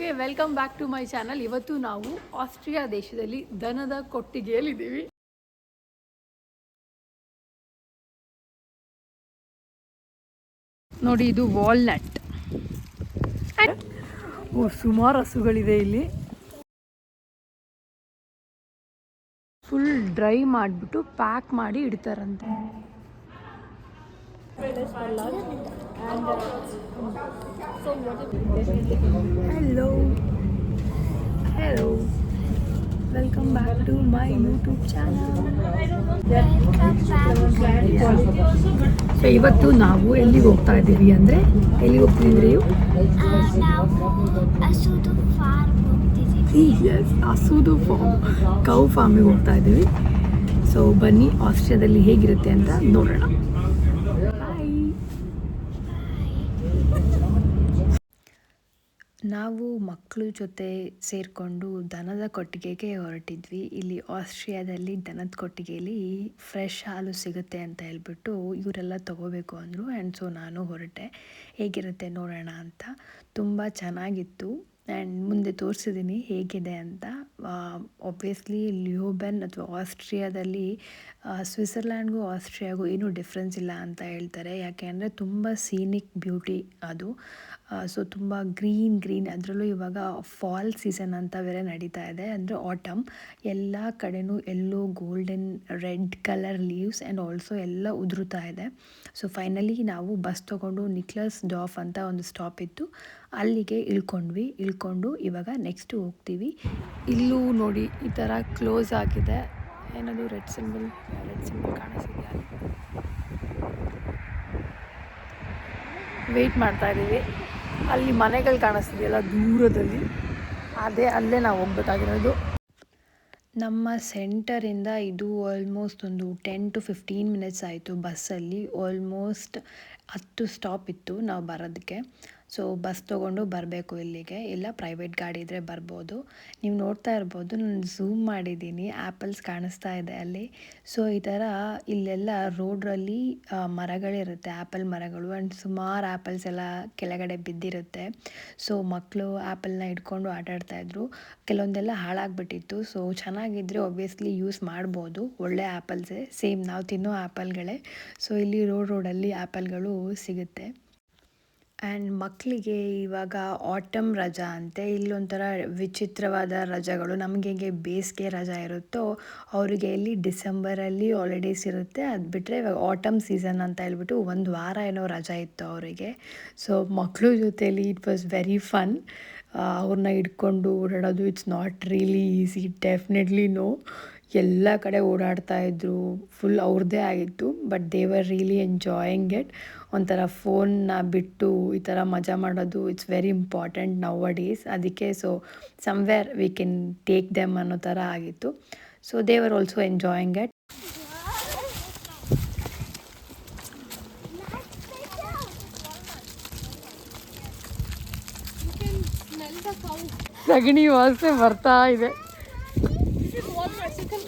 Okay welcome back to my channel ಇವತ್ತು ನಾವು Austria ದೇಶದಲ್ಲಿ ದನದ ಕೊಟ್ಟಿಗೆಯಲ್ಲಿದ್ದೀವಿ. ನೋಡಿ ಇದು ವಾಲ್ನಟ್ ಓ ಸುಮಾರು ಹಸುಗಳಿದೆ ಇಲ್ಲಿ. ಫುಲ್ ಡ್ರೈ ಮಾಡಿಬಿಟ್ಟು ಪ್ಯಾಕ್ ಮಾಡಿ ಇಡ್ತಾರಂತೆ. Hello hello welcome back to my YouTube channel so ಇವತ್ತು ನಾವು ಎಲ್ಲಿಗೆ ಹೋಗ್ತಾ ಇದ್ದೀವಿ ಅಂದರೆ ಎಲ್ಲಿಗೆ ಹೋಗ್ತಿದ್ದೀವಿ ಎಸ್ ಹಸುದು ಫಾರ್ಮ್ ಕೌ ಫಾರ್ಮಿಗೆ ಹೋಗ್ತಾ ಇದ್ದೀವಿ. ಸೊ ಬನ್ನಿ ಆಸ್ಟ್ರಿಯಾದಲ್ಲಿ ಹೇಗಿರುತ್ತೆ ಅಂತ ನೋಡೋಣ. ನಾವು ಮಕ್ಕಳು ಜೊತೆ ಸೇರಿಕೊಂಡು ದನದ ಕೊಟ್ಟಿಗೆಗೆ ಹೊರಟಿದ್ವಿ. ಇಲ್ಲಿ ಆಸ್ಟ್ರಿಯಾದಲ್ಲಿ ದನದ ಕೊಟ್ಟಿಗೆಯಲ್ಲಿ ಫ್ರೆಶ್ ಹಾಲು ಸಿಗುತ್ತೆ ಅಂತ ಹೇಳ್ಬಿಟ್ಟು ಇವರೆಲ್ಲ ತಗೋಬೇಕು ಅಂದರು. ಆ್ಯಂಡ್ ಸೊ ನಾನು ಹೊರಟೆ. ಹೇಗಿರುತ್ತೆ ನೋಡೋಣ ಅಂತ. ತುಂಬ ಚೆನ್ನಾಗಿತ್ತು. ಆ್ಯಂಡ್ ಮುಂದೆ ತೋರಿಸಿದ್ದೀನಿ ಹೇಗಿದೆ ಅಂತ. ಒಬ್ವಿಯಸ್ಲಿ ಲಿಯೋಬೆನ್ ಅಥವಾ ಆಸ್ಟ್ರಿಯಾದಲ್ಲಿ ಸ್ವಿಟ್ಜರ್ಲ್ಯಾಂಡ್ಗೂ ಆಸ್ಟ್ರಿಯಾಗೂ ಏನೂ ಡಿಫ್ರೆನ್ಸ್ ಇಲ್ಲ ಅಂತ ಹೇಳ್ತಾರೆ. ಯಾಕೆ ಅಂದರೆ ತುಂಬ ಸೀನಿಕ್ ಬ್ಯೂಟಿ ಅದು. ಸೊ ತುಂಬ ಗ್ರೀನ್ ಗ್ರೀನ್ ಅದರಲ್ಲೂ ಇವಾಗ ಫಾಲ್ ಸೀಸನ್ ಅಂತ ಬೇರೆ ನಡೀತಾ ಇದೆ. ಅಂದರೆ ಆಟಮ್ ಎಲ್ಲ ಕಡೆನೂ yellow golden red colour leaves and also ಎಲ್ಲ ಉದುರುತ್ತಾ ಇದೆ. ಸೊ ಫೈನಲಿ ನಾವು ಬಸ್ ತೊಗೊಂಡು ನಿಕ್ಲಸ್ ಡಾಫ್ ಅಂತ ಒಂದು ಸ್ಟಾಪ್ ಇತ್ತು. ಅಲ್ಲಿಗೆ ಇಳ್ಕೊಂಡ್ವಿ. ಇಳ್ಕೊಂಡು ಇವಾಗ ನೆಕ್ಸ್ಟ್ ಹೋಗ್ತೀವಿ. ಇಲ್ಲೂ ನೋಡಿ ಈ ಥರ ಕ್ಲೋಸ್ ಆಗಿದೆ. ಏನದು ರೆಡ್ ಸಿಂಬಲ್ ರೆಡ್ ಸಿಂಬಲ್ ಕಾಣಿಸಿದೆಯಾ ವೆಯ್ಟ್ ಮಾಡ್ತಾ ಇದ್ದೀವಿ. ಅಲ್ಲಿ ಮನೆಗಳು ಕಾಣಿಸ್ತಿದೆಯಲ್ಲ ದೂರದಲ್ಲಿ. ಅದೇ ಅಲ್ಲೇ ನಾವು ಹೋಗ್ಬೇಕಾಗಿರೋದು. ನಮ್ಮ ಸೆಂಟರಿಂದ ಇದು ಆಲ್ಮೋಸ್ಟ್ ಒಂದು ಟೆನ್ ಟು ಫಿಫ್ಟೀನ್ ಮಿನಿಟ್ಸ್ ಆಯಿತು ಬಸ್ಸಲ್ಲಿ. ಆಲ್ಮೋಸ್ಟ್ ಹತ್ತು ಸ್ಟಾಪ್ ಇತ್ತು ನಾವು ಬರೋದಕ್ಕೆ. ಸೊ ಬಸ್ ತೊಗೊಂಡು ಬರಬೇಕು ಇಲ್ಲಿಗೆ. ಇಲ್ಲ ಪ್ರೈವೇಟ್ ಗಾಡಿ ಇದ್ದರೆ ಬರ್ಬೋದು. ನೀವು ನೋಡ್ತಾ ಇರ್ಬೋದು, ನಾನು ಝೂಮ್ ಮಾಡಿದ್ದೀನಿ ಆ್ಯಪಲ್ಸ್ ಕಾಣಿಸ್ತಾ ಇದೆ ಅಲ್ಲಿ. ಸೊ ಈ ಥರ ಇಲ್ಲೆಲ್ಲ ರೋಡ್ರಲ್ಲಿ ಮರಗಳಿರುತ್ತೆ ಆ್ಯಪಲ್ ಮರಗಳು. ಆ್ಯಂಡ್ ಸುಮಾರು ಆ್ಯಪಲ್ಸ್ ಎಲ್ಲ ಕೆಳಗಡೆ ಬಿದ್ದಿರುತ್ತೆ. ಸೊ ಮಕ್ಕಳು ಆ್ಯಪಲ್ನ ಇಟ್ಕೊಂಡು ಆಟಾಡ್ತಾಯಿದ್ರು ಕೆಲವೊಂದೆಲ್ಲ ಹಾಳಾಗ್ಬಿಟ್ಟಿತ್ತು. ಸೊ ಚೆನ್ನಾಗಿದ್ದರೆ ಒಬ್ವಿಯಸ್ಲಿ ಯೂಸ್ ಮಾಡ್ಬೋದು. ಒಳ್ಳೆ ಆ್ಯಪಲ್ಸೇ ಸೇಮ್ ನಾವು ತಿನ್ನೋ ಆ್ಯಪಲ್ಗಳೇ ಸೊ ಇಲ್ಲಿ ರೋಡ್ ರೋಡಲ್ಲಿ ಆ್ಯಪಲ್ಗಳು ಸಿಗುತ್ತೆ. ಆ್ಯಂಡ್ ಮಕ್ಕಳಿಗೆ ಇವಾಗ ಆಟಮ್ ರಜಾ ಅಂತೆ, ಇಲ್ಲೊಂಥರ ವಿಚಿತ್ರವಾದ ರಜಗಳು, ನಮಗೆ ಹೇಗೆ ಬೇಸಿಗೆ ರಜಾ ಇರುತ್ತೋ, ಅವರಿಗೆ ಇಲ್ಲಿ ಡಿಸೆಂಬರಲ್ಲಿ ಹಾಲಿಡೇಸ್ ಇರುತ್ತೆ, ಅದು ಬಿಟ್ಟರೆ ಇವಾಗ ಆಟಮ್ ಸೀಸನ್ ಅಂತ ಹೇಳ್ಬಿಟ್ಟು ಒಂದು ವಾರ ಏನೋ ರಜಾ ಇತ್ತು ಅವರಿಗೆ. ಸೊ ಮಕ್ಕಳ ಜೊತೇಲಿ ಇಟ್ ವಾಸ್ ವೆರಿ ಫನ್ ಅವ್ರನ್ನ ಹಿಡ್ಕೊಂಡು ಓಡಾಡೋದು it's not really easy definitely no ಎಲ್ಲ ಕಡೆ ಓಡಾಡ್ತಾ ಇದ್ರು. ಫುಲ್ ಅವ್ರದ್ದೇ ಆಗಿತ್ತು but they were really enjoying it ಒಂಥರ ಫೋನ್ನ ಬಿಟ್ಟು ಈ ಥರ ಮಜಾ ಮಾಡೋದು it's very important nowadays ಅದಕ್ಕೆ so somewhere we can take them ಅನ್ನೋ ಥರ ಆಗಿತ್ತು. ಸೊ ದೇವರ್ ಆಲ್ಸೋ ಎಂಜಾಯಿಂಗ್ ಇಟ್ ಸಗಣಿ ವಾಸನೆ ಬರ್ತಾ ಇದೆ.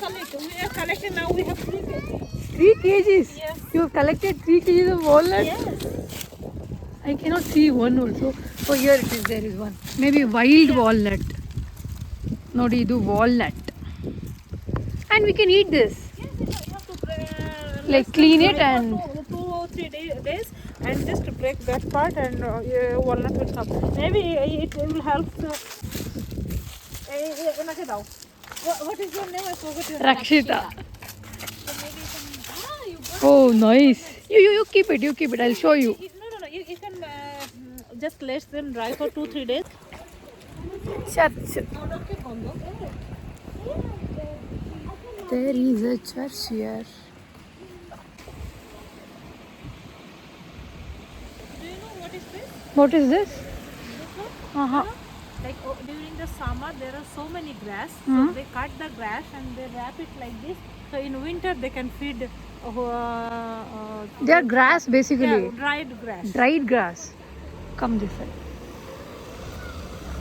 collected. We have collected now. We have three cages. Three cages? Yes. You have collected three cages of walnuts. Yes. I cannot see one also. Oh, here it is. There is one. Maybe wild walnut. Not do walnut? And we can eat this. Yes, you have to, uh, like clean it and two or three days and just break that part and uh, walnut will come. Maybe it will help. To... Uh, uh, what is your name? Rakshita. Oh, nice. You, you, you keep it. You keep it. I'll show you. No, no, no. You, you can uh, just let them dry for two, three days. Shut. There is a church here. Do you know what is this? What is this? Uh uh-huh. huh. Like oh, during the summer there are so many grass Mhm. so they cut the grass and they wrap it like this so in winter they can feed uh, uh, they are grass basically yeah, dried grass dried grass come this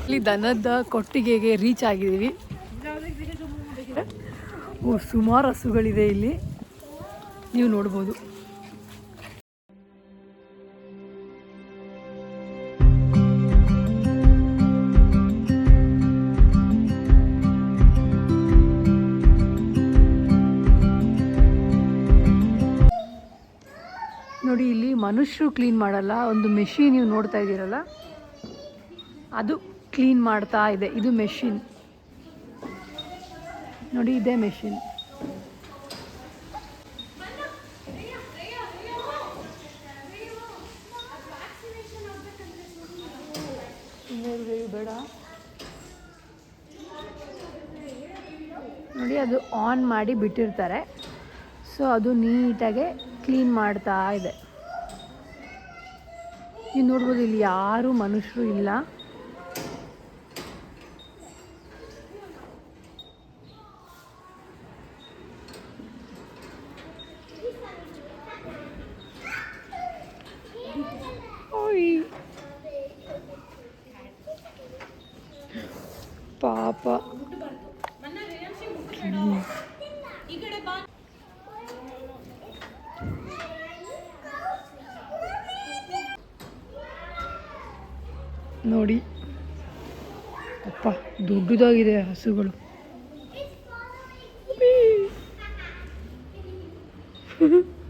ಇಲ್ಲಿ ದನದ ಕೊಟ್ಟಿಗೆಗೆ reach ಆಗಿದ್ದೀವಿ ಓ ಸುಮಾರು ಹಸುಗಳಿದೆ ಇಲ್ಲಿ ನೀವು ನೋಡ್ಬೋದು ಮನುಷ್ಯರು clean ಮಾಡಲ್ಲ, ಒಂದು ಮೆಷಿನ್ ನೀವು ನೋಡ್ತಾ ಇದ್ದೀರಲ್ಲ, ಅದು ಕ್ಲೀನ್ ಮಾಡ್ತಾ ಇದೆ. ಇದು ಮೆಷಿನ್ ನೋಡಿ, ಇದೇ ಮೆಷಿನ್ ಬೇಡ. ನೋಡಿ, ಅದು ಆನ್ ಮಾಡಿ ಬಿಟ್ಟಿರ್ತಾರೆ. ಸೊ ಅದು ನೀಟಾಗೆ ಕ್ಲೀನ್ ಮಾಡ್ತಾ ಇದೆ. ನೀವು ನೋಡ್ಬೋದು ಇಲ್ಲಿ ಯಾರೂ ಮನುಷ್ಯರು ಇಲ್ಲ. ಓಯ್. ಪಾಪ ನೋಡಿ ಅಪ್ಪ ದೊಡ್ಡದಾಗಿದೆ ಹಸುಗಳು.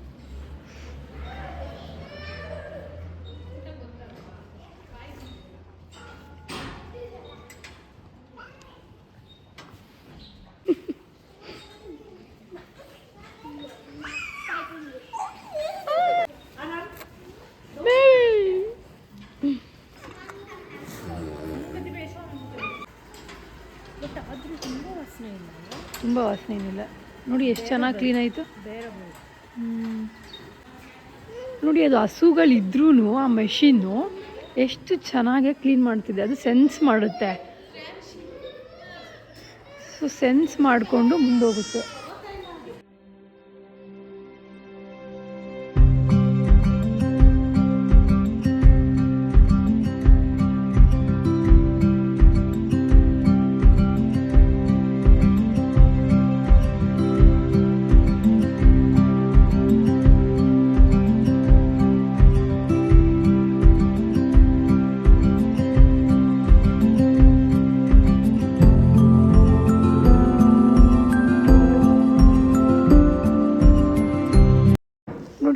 ತುಂಬ ವಾಸನೆ ಏನಿಲ್ಲ. ನೋಡಿ ಎಷ್ಟು ಚೆನ್ನಾಗಿ ಕ್ಲೀನ್ ಆಯಿತು. ನೋಡಿ ಅದು ಹಸುಗಳಿದ್ರೂ ಆ ಮೆಷಿನ್ನು ಎಷ್ಟು ಚೆನ್ನಾಗಿ ಕ್ಲೀನ್ ಮಾಡ್ತಿದೆ. ಅದು ಸೆನ್ಸ್ ಮಾಡುತ್ತೆ. ಸೊ ಸೆನ್ಸ್ ಮಾಡಿಕೊಂಡು ಮುಂದೋಗುತ್ತೆ.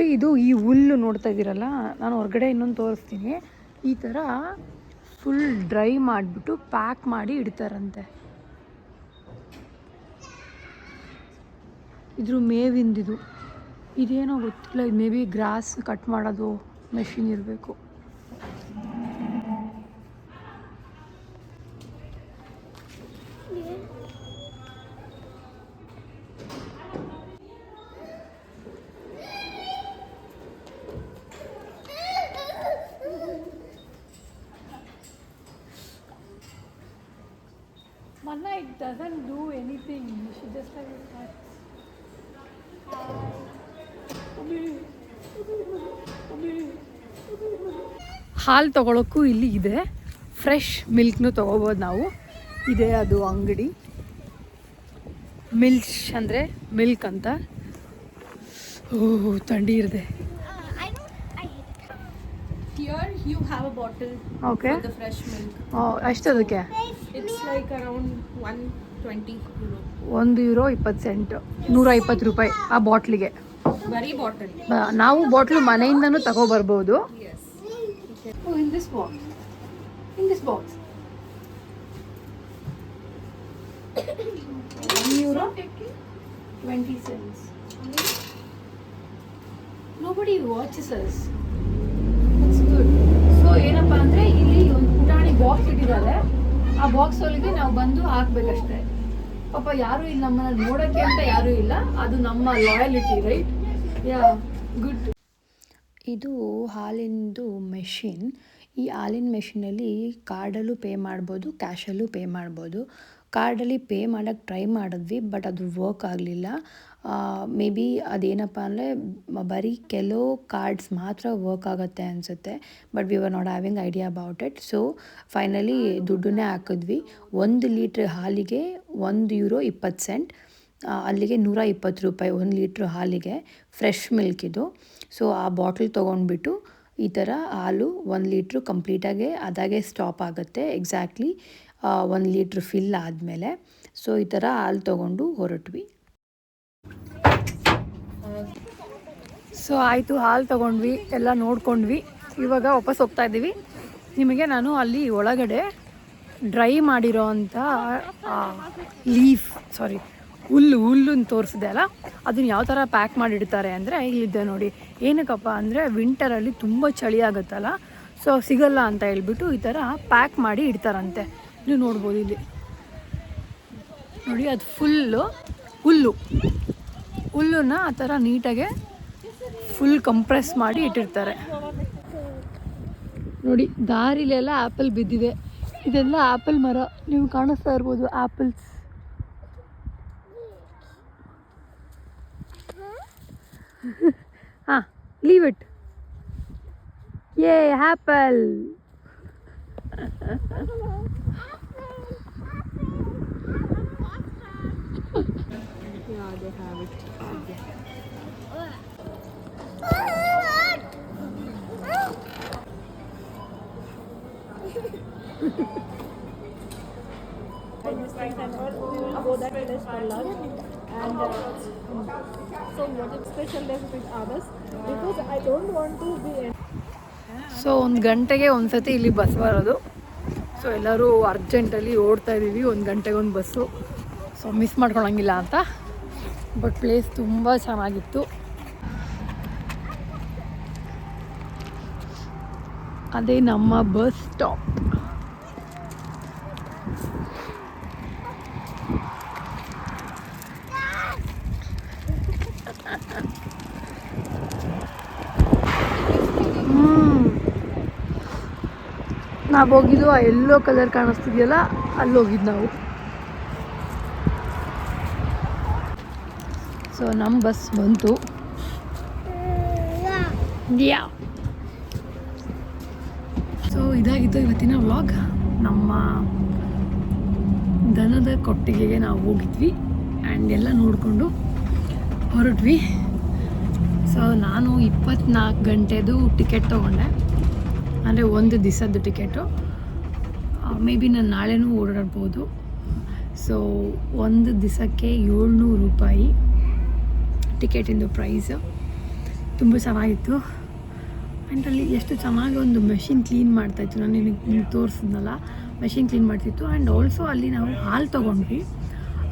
ನೋಡಿ ಇದು ಈ ಹುಲ್ಲು ನೋಡ್ತಾ ಇದ್ದೀರಲ್ಲ ನಾನು ಹೊರಗಡೆ ಇನ್ನೊಂದು ತೋರಿಸ್ತೀನಿ. ಈ ಥರ ಫುಲ್ ಡ್ರೈ ಮಾಡಿಬಿಟ್ಟು ಪ್ಯಾಕ್ ಮಾಡಿ ಇಡ್ತಾರಂತೆ. ಇದ್ರ ಮೇವಿಂದಿದು. ಇದೇನೋ ಗೊತ್ತಿಲ್ಲ, ಇದು ಮೇ ಬಿ ಗ್ರಾಸ್ ಕಟ್ ಮಾಡೋದು ಮೆಷಿನ್ ಇರಬೇಕು Manna, it doesn't do anything. She just like it cuts. ಹಾಲು ತಗೊಳ್ಳೋಕ್ಕೂ ಇಲ್ಲಿ ಇದೆ. ಫ್ರೆಶ್ ಮಿಲ್ಕ್ನು ತಗೋಬೋದು ನಾವು. ಇದೆ ಅದು ಅಂಗಡಿ. ಮಿಲ್ಕ್ ಅಂದರೆ ಮಿಲ್ಕ್ ಅಂತ. ಓ ಥಂಡಿ ಇರದೆ. You have a bottle okay fresh milk ಅಷ್ಟು ಅದಕ್ಕೆ ಒಂದು ಯೂರೋ ಇಪ್ಪತ್ತು ಸೆಂಟ್ ನೂರ ಇಪ್ಪತ್ತು ರೂಪಾಯಿ ಆ ಬಾಟ್ಲಿಗೆ ನಾವು ಬಾಟ್ಲು ಮನೆಯಿಂದ ತಗೋ ಬರ್ಬೋದು ಏನಪ್ಪಾ ಅಂದ್ರೆ ಇಲ್ಲಿ ಒಂದು ಪುಟಾಣಿ ಬಾಕ್ಸ್ ಇಟ್ಟಿದ್ದಾರೆ. ಆ ಬಾಕ್ಸ್ ಒಳಗೆ ನಾವು ಬಂದು ಹಾಕ್ಬೇಕಷ್ಟೇ. ಪಾಪ ಯಾರು ಇಲ್ಲಿ, ನಮ್ಮನ್ನ ನೋಡಕ್ಕೆ ಅಂತ ಯಾರು ಇಲ್ಲ. ಅದು ನಮ್ಮ ಲಾಯಲಿಟಿ ರೈಟ್ ಯಾ ಗುಡ್ ಇದು ಹಾಲಿಂದು ಮೆಷಿನ್ ಈ ಹಾಲಿನ ಮೆಷಿನಲ್ಲಿ ಕಾರ್ಡಲ್ಲೂ ಪೇ ಮಾಡ್ಬೋದು ಕ್ಯಾಶಲ್ಲೂ ಪೇ ಮಾಡ್ಬೋದು. ಕಾರ್ಡಲ್ಲಿ ಪೇ ಮಾಡೋಕ್ಕೆ ಟ್ರೈ ಮಾಡಿದ್ವಿ ಬಟ್ ಅದು ವರ್ಕ್ ಆಗಲಿಲ್ಲ. ಮೇ ಬಿ ಅದೇನಪ್ಪ ಅಂದರೆ ಬರೀ ಕೆಲವು ಕಾರ್ಡ್ಸ್ ಮಾತ್ರ ವರ್ಕ್ ಆಗುತ್ತೆ ಅನಿಸುತ್ತೆ but we were not having idea about it so finally ದುಡ್ಡನ್ನೇ ಹಾಕಿದ್ವಿ. ಒಂದು ಲೀಟ್ರ್ ಹಾಲಿಗೆ ಒಂದು ಯೂರೋ ಇಪ್ಪತ್ತು ಸೆಂಟ್ ಅಲ್ಲಿಗೆ ನೂರ ಇಪ್ಪತ್ತು ರೂಪಾಯಿ ಒಂದು ಲೀಟ್ರ್ ಹಾಲಿಗೆ ಫ್ರೆಶ್ ಮಿಲ್ಕ್ ಇದು. ಸೊ ಆ ಬಾಟ್ಲ್ ತೊಗೊಂಡ್ಬಿಟ್ಟು ಈ ಥರ ಹಾಲು ಒಂದು ಲೀಟ್ರು ಕಂಪ್ಲೀಟಾಗಿ ಅದಾಗೆ ಸ್ಟಾಪ್ ಆಗುತ್ತೆ ಎಕ್ಸಾಕ್ಟ್ಲಿ ಒಂದು ಲೀಟ್ರ್ ಫಿಲ್ ಆದಮೇಲೆ. ಸೊ ಈ ಥರ ಹಾಲು ತೊಗೊಂಡು ಹೊರಟ್ವಿ. ಸೊ ಆಯಿತು, ಹಾಲು ತೊಗೊಂಡ್ವಿ, ಎಲ್ಲ ನೋಡ್ಕೊಂಡ್ವಿ. ಇವಾಗ ವಾಪಸ್ ಹೋಗ್ತಾ ಇದ್ದೀವಿ. ನಿಮಗೆ ನಾನು ಅಲ್ಲಿ ಒಳಗಡೆ ಡ್ರೈ ಮಾಡಿರೋ ಅಂಥ ಲೀಫ್, ಸಾರಿ, ಹುಲ್ಲು, ಹುಲ್ಲನ್ನು ತೋರಿಸಿದೆ ಅಲ್ಲ? ಅದನ್ನ ಯಾವ ಥರ ಪ್ಯಾಕ್ ಮಾಡಿಡ್ತಾರೆ ಅಂದರೆ ಇಲ್ಲಿದ್ದೆ ನೋಡಿ. ಏನಕ್ಕಪ್ಪ ಅಂದರೆ ವಿಂಟರಲ್ಲಿ ತುಂಬ ಚಳಿ ಆಗುತ್ತಲ್ಲ ಸೊ ಸಿಗಲ್ಲ ಅಂತ ಹೇಳ್ಬಿಟ್ಟು ಈ ಥರ ಪ್ಯಾಕ್ ಮಾಡಿ ಇಡ್ತಾರಂತೆ. ನೀವು ನೋಡ್ಬೋದು ಇಲ್ಲಿ. ನೋಡಿ, ಅದು ಫುಲ್ಲು ಹುಲ್ಲು. ಹುಲ್ಲನ್ನ ಆ ಥರ ನೀಟಾಗೆ ಫುಲ್ ಕಂಪ್ರೆಸ್ ಮಾಡಿ ಇಟ್ಟಿರ್ತಾರೆ. ನೋಡಿ ದಾರಿಲೆಲ್ಲ ಆ್ಯಪಲ್ ಬಿದ್ದಿದೆ. ಇದೆಲ್ಲ ಆ್ಯಪಲ್ ಮರ. ನೀವು ಕಾಣಿಸ್ತಾ ಇರ್ಬೋದು ಆ್ಯಪಲ್ಸ್ ಹಾಂ leave it a apple Yeah, they have it. That place for lunch. And uh, so what is special day with others? Because I don't want to be so ಒಂದು ಗಂಟೆಗೆ ಒಂದು ಸತಿ ಇಲ್ಲಿ ಬಸ್ ಬರೋದು. ಸೊ ಎಲ್ಲರೂ ಅರ್ಜೆಂಟಲ್ಲಿ ಓಡ್ತಾ ಇದ್ದೀವಿ ಒಂದು ಗಂಟೆಗೆ ಒಂದು ಬಸ್ಸು ಸೊ ಮಿಸ್ ಮಾಡ್ಕೊಳಂಗಿಲ್ಲ ಅಂತ. ಬಟ್ ಪ್ಲೇಸ್ ತುಂಬ ಚೆನ್ನಾಗಿತ್ತು. ಅದೇ ನಮ್ಮ ಬಸ್ ಸ್ಟಾಪ್ ನಾವು ಹೋಗಿದ್ದು ಆ ಎಲ್ಲೋ ಕಲರ್ ಕಾಣಿಸ್ತಿದೆಯಲ್ಲ ಅಲ್ಲಿ ಹೋಗಿದ್ದು ನಾವು. ಸೊ ನಮ್ಮ ಬಸ್ ಬಂತು. ಸೊ ಇದಾಗಿತ್ತು ಇವತ್ತಿನ ವ್ಲಾಗ್ ನಮ್ಮ ದನದ ಕೊಟ್ಟಿಗೆಗೆ ನಾವು ಹೋಗಿದ್ವಿ ಆ್ಯಂಡ್ ಎಲ್ಲ ನೋಡಿಕೊಂಡು ಹೊರಟ್ವಿ. ಸೊ ನಾನು ಇಪ್ಪತ್ನಾಲ್ಕು ಗಂಟೆದು ಟಿಕೆಟ್ ತೊಗೊಂಡೆ. ಅಂದರೆ ಒಂದು ದಿವಸದ್ದು ಟಿಕೆಟು. ಮೇ ಬಿ ನಾನು ನಾಳೆನೂ ಓಡಾಡ್ಬೋದು. ಸೊ ಒಂದು ದಿವಸಕ್ಕೆ ಏಳ್ನೂರು ರೂಪಾಯಿ ಟಿಕೆಟಿಂದು ಪ್ರೈಸು ತುಂಬ ಚೆನ್ನಾಗಿತ್ತು. ಆ್ಯಂಡ್ ಅಲ್ಲಿ ಎಷ್ಟು ಚೆನ್ನಾಗಿ ಒಂದು ಮೆಷಿನ್ ಕ್ಲೀನ್ ಮಾಡ್ತಾಯಿತ್ತು ನಾನು ನಿಮಗೆ ತೋರಿಸಿದ್ನಲ್ಲ ಮೆಷಿನ್ ಕ್ಲೀನ್ ಮಾಡ್ತಿತ್ತು. ಆ್ಯಂಡ್ ಆಲ್ಸೋ ಅಲ್ಲಿ ನಾವು ಹಾಲು ತೊಗೊಂಡ್ವಿ.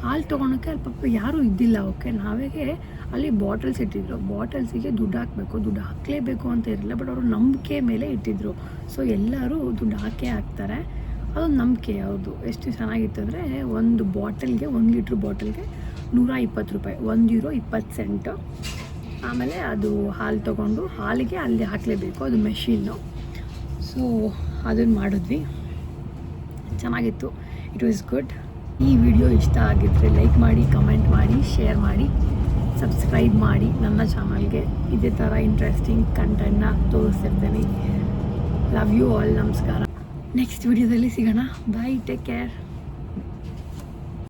ಹಾಲು ತೊಗೊಳಕ್ಕೆ ಅಲ್ಲಿ ಪಾಪ ಯಾರೂ ಇದ್ದಿಲ್ಲ ಓಕೆ ನಾವೇ ಅಲ್ಲಿ ಬಾಟಲ್ಸ್ ಇಟ್ಟಿದ್ರು. ಬಾಟಲ್ಸಿಗೆ ದುಡ್ಡು ಹಾಕಬೇಕು, ದುಡ್ಡು ಹಾಕಲೇಬೇಕು ಅಂತ ಇರಲಿಲ್ಲ ಬಟ್ ಅವರು ನಂಬಿಕೆ ಮೇಲೆ ಇಟ್ಟಿದ್ರು. ಸೊ ಎಲ್ಲರೂ ದುಡ್ಡು ಹಾಕೇ ಹಾಕ್ತಾರೆ. ಅದೊಂದು ನಂಬಿಕೆ ಅವ್ರದ್ದು ಎಷ್ಟು ಚೆನ್ನಾಗಿತ್ತು ಅಂದರೆ, ಒಂದು ಬಾಟಲ್ಗೆ, ಒಂದು ಲೀಟ್ರ್ ಬಾಟಲ್ಗೆ ನೂರ ಇಪ್ಪತ್ತು ರೂಪಾಯಿ, ಒಂದು ಯೂರೋ ಇಪ್ಪತ್ತು ಸೆಂಟು. ಆಮೇಲೆ ಅದು ಹಾಲು ತೊಗೊಂಡು, ಹಾಲಿಗೆ ಅಲ್ಲಿ ಹಾಕಲೇಬೇಕು, ಅದು ಮೆಷಿನ್ನು. ಸೊ ಅದನ್ನು ಮಾಡಿದ್ವಿ. ಚೆನ್ನಾಗಿತ್ತು. ಇಟ್ ವಾಸ್ ಗುಡ್ ಈ ವಿಡಿಯೋ ಇಷ್ಟ ಆಗಿದ್ದರೆ ಲೈಕ್ ಮಾಡಿ, ಕಮೆಂಟ್ ಮಾಡಿ, ಶೇರ್ ಮಾಡಿ. ಸಬ್ಸ್ಕ್ರೈಬ್ ಮಾಡಿ ನನ್ನ ಚಾನಲ್ಗೆ ಇದೇ ಥರ ಇಂಟ್ರೆಸ್ಟಿಂಗ್ ಕಂಟೆಂಟ್ನ ತೋರಿಸ್ತಿರ್ತೀನಿ. ಲವ್ ಯು ಆಲ್ ನಮಸ್ಕಾರ. ನೆಕ್ಸ್ಟ್ ವಿಡಿಯೋದಲ್ಲಿ ಸಿಗೋಣ. Bye take care